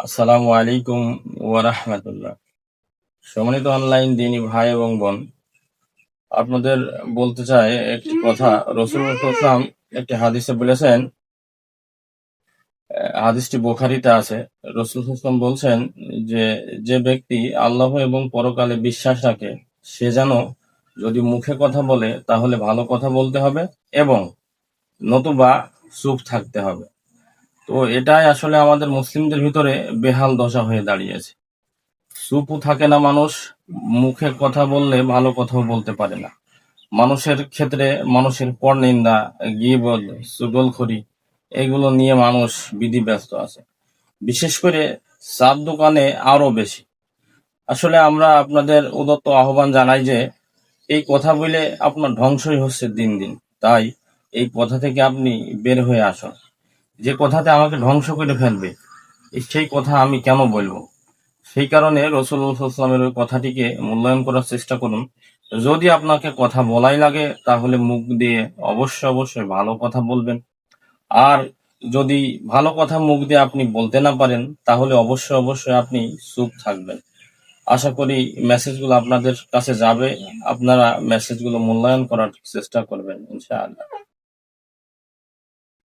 আসসালামু আলাইকুম ওয়ারাহমাতুল্লাহ সম্মানিত অনলাইন দিনী ভাই এবং বোন, আপনাদের বলতে চাই একটি কথা। রসুল ইসলাম একটি হাদিসে বলেছেন হাদিসটি বোখারিতে আছে। রসুল ইসলাম বলছেন যে যে ব্যক্তি আল্লাহ এবং পরকালে বিশ্বাস রাখে, সে যেন যদি মুখে কথা বলে তাহলে ভালো কথা বলতে হবে এবং নতুবা চুপ থাকতে হবে। তো এটাই আসলে আমাদের মুসলিমদের ভিতরে বেহাল দশা হয়ে দাঁড়িয়েছে। চুপু থাকে না মানুষ, মুখে কথা বললে ভালো কথাও বলতে পারে না। মানুষের ক্ষেত্রে মানুষের পর পরনিন্দা, গিবদ, সুগলখড়ি, এগুলো নিয়ে মানুষ বিধি ব্যস্ত আছে। বিশেষ করে চার দোকানে আরও বেশি। আসলে আমরা আপনাদের উদত্ত আহ্বান জানাই যে, এই কথা বলে আপনার ধ্বংসই হচ্ছে দিন দিন। তাই এই কথা থেকে আপনি বের হয়ে আসুন। যে কথাতে আমাকে ধ্বংস করে ফেলবে সেই কথা আমি কেন বলব? সেই কারণে রসুলামের ওই কথাটিকে মূল্যায়ন করার চেষ্টা করুন। যদি আপনাকে কথা বলাই লাগে, তাহলে মুখ দিয়ে অবশ্যই অবশ্যই ভালো কথা বলবেন। আর যদি ভালো কথা মুখ দিয়ে আপনি বলতে না পারেন, তাহলে অবশ্যই অবশ্যই আপনি চুপ থাকবেন। আশা করি মেসেজগুলো আপনাদের কাছে যাবে। আপনারা মেসেজগুলো মূল্যায়ন করার চেষ্টা করবেন, ইনশাআল্লাহ।